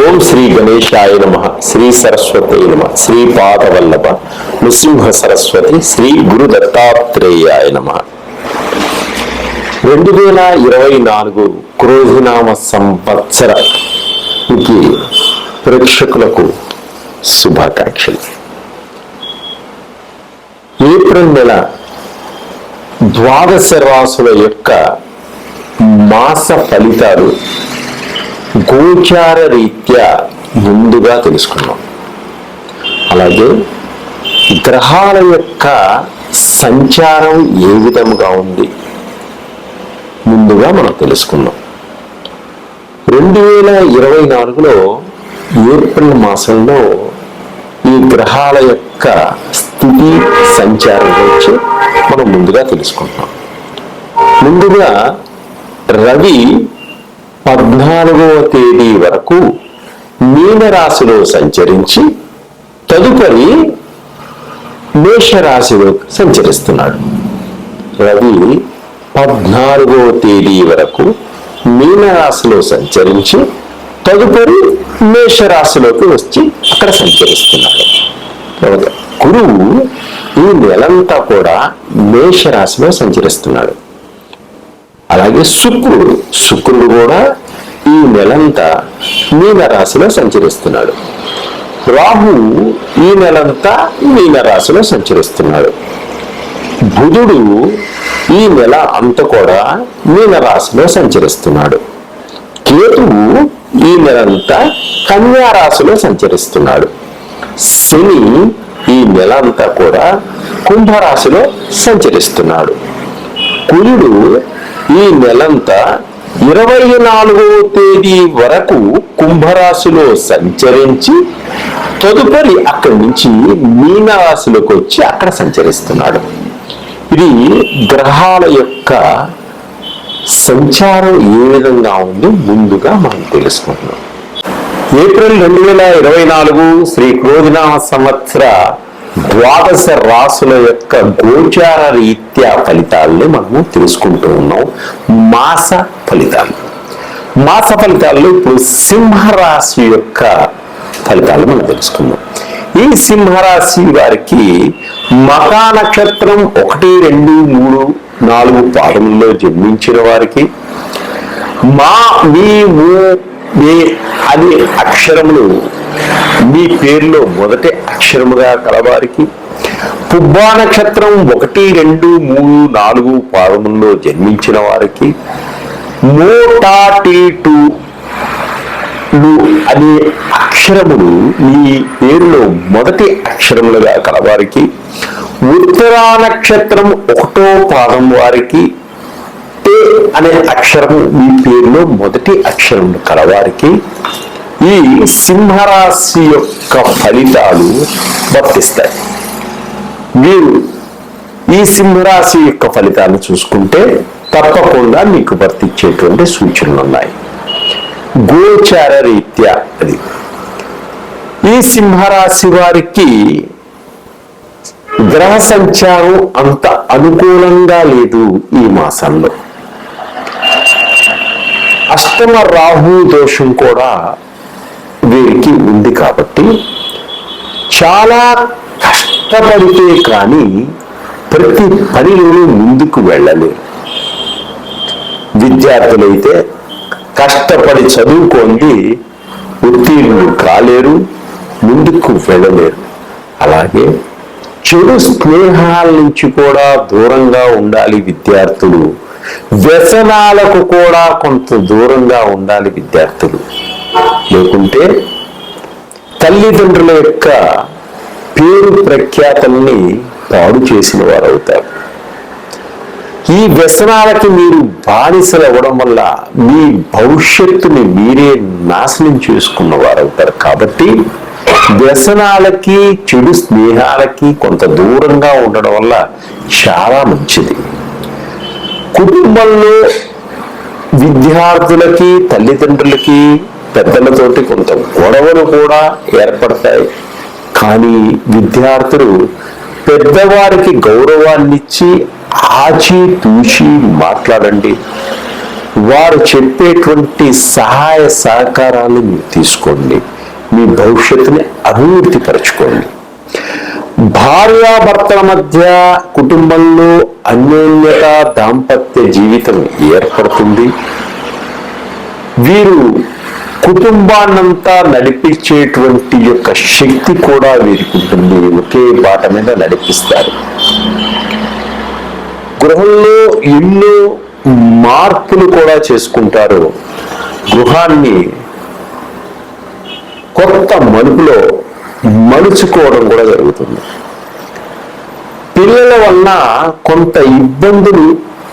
ఓం శ్రీ గణేశాయ నమ శ్రీ సరస్వతి నమ శ్రీ పాదవల్లభ నృసింహ సరస్వతి శ్రీ గురు దత్తాత్రేయాయ నమ. రెండు వేల ఇరవై నాలుగు క్రోధినామ సంవత్సరకి ప్రేక్షకులకు శుభాకాంక్షలు. ఏప్రిల్ నెల ద్వాదశ రాసుల యొక్క మాస ఫలితాలు గోచార రీత్యా ముందుగా తెలుసుకున్నాం. అలాగే గ్రహాల యొక్క సంచారం ఏ విధముగా ఉంది ముందుగా మనం తెలుసుకున్నాం. రెండు వేల ఇరవై నాలుగులో ఏప్రిల్ మాసంలో ఈ గ్రహాల యొక్క స్థితి సంచారం గురించి మనం ముందుగా తెలుసుకుంటున్నాం. ముందుగా రవి పద్నాలుగవ తేదీ వరకు మీనరాశిలో సంచరించి తదుపరి మేషరాశిలో సంచరిస్తున్నాడు. రవి పద్నాలుగవ తేదీ వరకు మీనరాశిలో సంచరించి తదుపరి మేషరాశిలోకి వచ్చి అక్కడ సంచరిస్తున్నాడు. గురువు ఈ నెలంతా కూడా మేషరాశిలో సంచరిస్తున్నాడు. అలాగే శుక్రుడు. శుక్రుడు కూడా ఈ నెలంతా మీనరాశిలో సంచరిస్తున్నాడు. రాహు ఈ నెలంతా మీనరాశిలో సంచరిస్తున్నాడు. బుధుడు ఈ నెల అంత కూడా మీనరాశిలో సంచరిస్తున్నాడు. కేతువు ఈ నెలంతా కన్యారాశిలో సంచరిస్తున్నాడు. శని ఈ నెల అంతా కూడా కుంభరాశిలో సంచరిస్తున్నాడు. కురుడు ఈ నెలంతా ఇరవై నాలుగవ తేదీ వరకు కుంభరాశిలో సంచరించి తదుపరి అక్కడి నుంచి మీనరాశిలోకి వచ్చి అక్కడ సంచరిస్తున్నాడు. ఇది గ్రహాల యొక్క సంచారం ఏ విధంగా ఉందో ముందుగా మనం తెలుసుకుంటున్నాం ఏప్రిల్ రెండు వేల ఇరవై నాలుగు శ్రీ క్రోధినామ సంవత్సర ద్వాదశ రాసుల యొక్క గోచార రీత్యా ఫలితాలని మనము తెలుసుకుంటూ ఉన్నాం. మాస ఫలితాలు. మాస ఫలితాల్లో ఇప్పుడు సింహరాశి యొక్క ఫలితాలు మనం తెలుసుకుందాం. ఈ సింహరాశి వారికి మకా నక్షత్రం ఒకటి రెండు మూడు నాలుగు పాదముల్లో జన్మించిన వారికి మా మీ ఊ మీ అనే అక్షరములు మీ పేరులో మొదటి అక్షరముగా కలవారికి పుబ్బా నక్షత్రం ఒకటి రెండు మూడు నాలుగు పాదముల్లో జన్మించిన వారికి మోటాటిటు అనే అక్షరములు మీ పేరులో మొదటి అక్షరములుగా కలవారికి ఉత్తరా నక్షత్రం ఒకటో పాదం వారికి అనే అక్షరము మీ పేరులో మొదటి అక్షరం కలవారికి ఈ సింహరాశి యొక్క ఫలితాలు వర్తిస్తాయి. మీరు ఈ సింహరాశి యొక్క ఫలితాలు చూసుకుంటే తప్పకుండా మీకు వర్తించేటువంటి సూచనలు ఉన్నాయి. గోచార రీత్యా అది. ఈ సింహరాశి వారికి గ్రహ సంచారం అంత అనుకూలంగా లేదు ఈ మాసంలో. అష్టమ రాహు దోషం కూడా వీరికి ఉంది కాబట్టి చాలా కష్టపడితే కానీ ప్రతి పనిలోనూ ముందుకు వెళ్ళలేరు విద్యార్థులైతే కష్టపడి చదువుకోండి ఉత్తీర్ణులు కాలేరు ముందుకు వెళ్ళలేరు. అలాగే చెడు స్నేహాల నుంచి కూడా దూరంగా ఉండాలి విద్యార్థులు. వ్యసనాలకు కూడా కొంత దూరంగా ఉండాలి విద్యార్థులు. లేకుంటే తల్లిదండ్రుల యొక్క పేరు ప్రఖ్యాతల్ని పాడు చేసిన వారు అవుతారు ఈ వ్యసనాలకి మీరు బానిసలు అవ్వడం వల్ల మీ భవిష్యత్తుని మీరే నాశనం చేసుకున్న వారు అవుతారు కాబట్టి వ్యసనాలకి చెడు స్నేహాలకి కొంత దూరంగా ఉండడం వల్ల చాలా మంచిది. కుటుంబంలో విద్యార్థులకి తల్లిదండ్రులకి పెద్దలతోటి కొంత. గొడవలు కూడా ఏర్పడతాయి. కానీ విద్యార్థులు పెద్దవారికి గౌరవాన్నిచ్చి ఆచి తూచి మాట్లాడండి. వారు చెప్పేటువంటి సహాయ సహకారాలు మీరు తీసుకోండి. మీ భవిష్యత్తుని అభివృద్ధి పరచుకోండి. భార్యాభర్తల మధ్య కుటుంబంలో అన్యోన్యత దాంపత్య జీవితం ఏర్పడుతుంది. వీరు కుటుంబాన్నంతా నడిపించేటువంటి యొక్క శక్తి కూడా వీరికి ఉంటుంది ఒకే బాట మీద నడిపిస్తారు. గృహంలో ఎన్నో మార్పులు కూడా చేసుకుంటారు. గృహాన్ని కొత్త మలుపులో మలుచుకోవడం కూడా జరుగుతుంది. పిల్లల వలన కొంత ఇబ్బందులు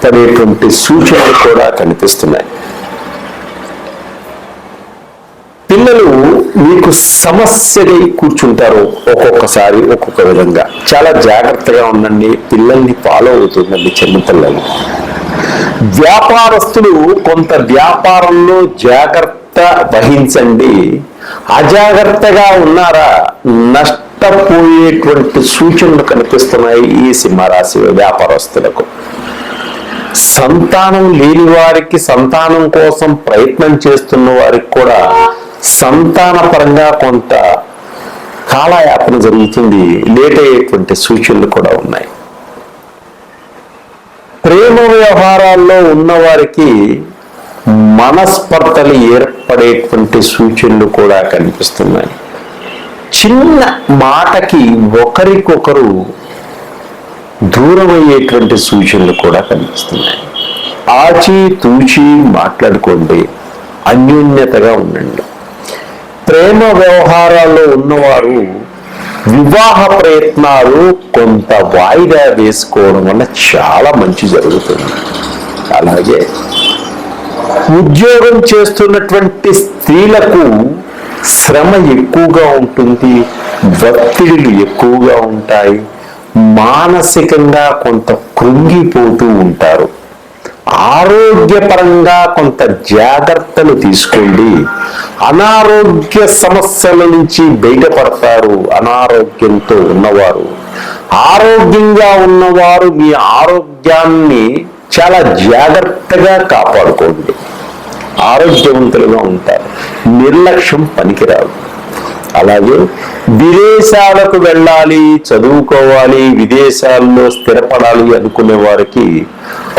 పడేటువంటి సూచనలు కూడా కనిపిస్తున్నాయి పిల్లలు మీకు సమస్యగా కూర్చుంటారు ఒక్కొక్కసారి ఒక్కొక్క విధంగా. చాలా జాగ్రత్తగా ఉండండి పిల్లల్ని ఫాలో అవుతుందండి చిన్నపిల్లలు. వ్యాపారస్తులు కొంత వ్యాపారంలో జాగ్రత్త వహించండి. అజాగ్రత్తగా ఉన్నారా? నష్టపోయేటువంటి సూచనలు కనిపిస్తున్నాయి ఈ సింహరాశి వ్యాపారస్తులకు. సంతానం లేని వారికి సంతానం కోసం ప్రయత్నం చేస్తున్న వారికి కూడా సంతాన పరంగా కొంత కాలయాపన జరుగుతుంది. లేట్ అయ్యేటువంటి సూచనలు కూడా ఉన్నాయి. ప్రేమ వ్యవహారాల్లో ఉన్నవారికి మనస్పర్ధలు ఏర్పడేటువంటి సూచనలు కూడా కనిపిస్తున్నాయి. చిన్న మాటకి ఒకరికొకరు దూరం అయ్యేటువంటి సూచనలు కూడా కనిపిస్తున్నాయి. ఆచి తూచి మాట్లాడుకోండి. అన్యోన్యతగా ఉండండి. ప్రేమ వ్యవహారాల్లో ఉన్నవారు వివాహ ప్రయత్నాలు కొంత వాయిదా వేసుకోవడం వల్ల చాలా మంచి జరుగుతుంది. అలాగే ఉద్యోగం చేస్తున్నటువంటి స్త్రీలకు శ్రమ ఎక్కువగా ఉంటుంది ఒత్తిడిలు ఎక్కువగా ఉంటాయి మానసికంగా కొంత కృంగిపోతూ ఉంటారు. ఆరోగ్యపరంగా కొంత జాగ్రత్తలు తీసుకోండి. అనారోగ్య సమస్యల నుంచి బయటపడతారు అనారోగ్యంతో ఉన్నవారు. ఆరోగ్యంగా ఉన్నవారు మీ ఆరోగ్యాన్ని చాలా జాగ్రత్తగా కాపాడుకోండి. ఆరోగ్యవంతులుగా ఉంటారు. నిర్లక్ష్యం పనికిరాదు. అలాగే విదేశాలకు వెళ్ళాలి చదువుకోవాలి విదేశాల్లో స్థిరపడాలి అనుకునే వారికి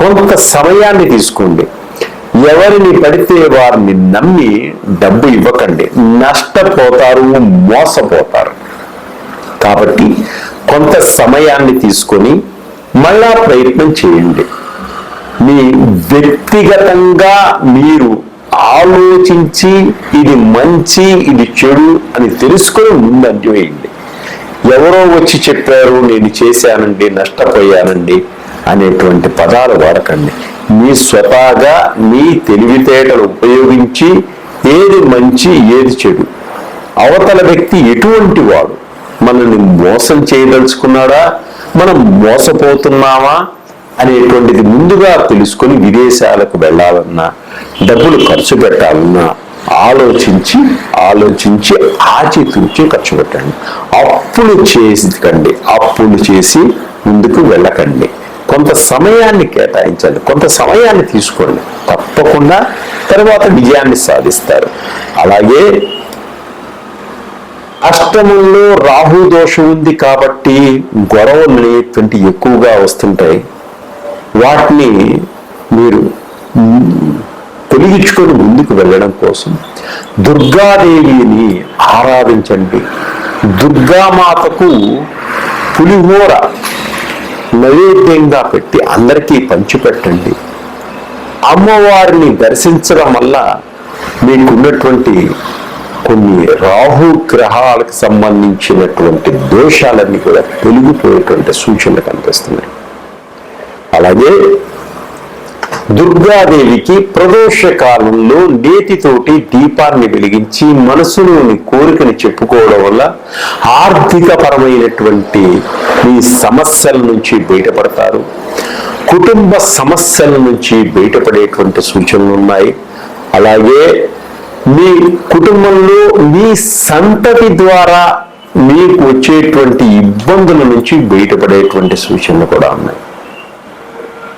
కొంత సమయాన్ని తీసుకోండి. ఎవరిని పడితే వారిని నమ్మి డబ్బు ఇవ్వకండి. నష్టపోతారు మోసపోతారు. కాబట్టి కొంత సమయాన్ని తీసుకొని మళ్ళా ప్రయత్నం చేయండి. మీ వ్యక్తిగతంగా మీరు ఆలోచించి ఇది మంచి ఇది చెడు అని తెలుసుకొని ముందంజ వేయండి ఎవరో వచ్చి చెప్పారు నేను చేశానండి నష్టపోయానండి. అనేటువంటి పదాలు వాడకండి. మీ స్వతహాగా మీ తెలివితేటలు ఉపయోగించి ఏది మంచి ఏది చెడు. అవతల వ్యక్తి ఎటువంటి వాడు? మనల్ని మోసం చేయదలుచుకున్నాడా? మనం మోసపోతున్నామా? అనేటువంటిది ముందుగా తెలుసుకొని విదేశాలకు వెళ్ళాలన్నా డబ్బులు ఖర్చు పెట్టాలన్నా ఆలోచించి ఆలోచించి ఆచితూచి ఖర్చు పెట్టండి. అప్పులు చేసికండి అప్పులు చేసి ముందుకు వెళ్ళకండి. కొంత సమయాన్ని కేటాయించండి కొంత సమయాన్ని తీసుకోండి. తప్పకుండా తర్వాత విజయాన్ని సాధిస్తారు. అలాగే అష్టమంలో రాహు దోషం ఉంది కాబట్టి గొడవలు అనేటువంటి ఎక్కువగా వస్తుంటాయి వాటిని మీరు తొలగించుకొని ముందుకు వెళ్ళడం కోసం దుర్గాదేవిని ఆరాధించండి. దుర్గామాతకు పులిహోర నైవేద్యంగా పెట్టి అందరికీ పంచిపెట్టండి. అమ్మవారిని దర్శించడం వల్ల మీకున్నటువంటి కొన్ని రాహు గ్రహాలకు సంబంధించినటువంటి దోషాలన్నీ కూడా తొలగిపోయేటువంటి సూచనలు కనిపిస్తున్నాయి. అలాగే దుర్గాదేవికి ప్రదోష కాలంలో నేతితోటి దీపాన్ని వెలిగించి మనసులోని కోరికని చెప్పుకోవడం వల్ల ఆర్థిక పరమైనటువంటి మీ సమస్యల నుంచి బయటపడతారు. కుటుంబ సమస్యల నుంచి బయటపడేటువంటి సూచనలు ఉన్నాయి. అలాగే మీ కుటుంబంలో మీ సంతతి ద్వారా మీకు వచ్చేటువంటి ఇబ్బందుల నుంచి బయటపడేటువంటి సూచనలు కూడా ఉన్నాయి.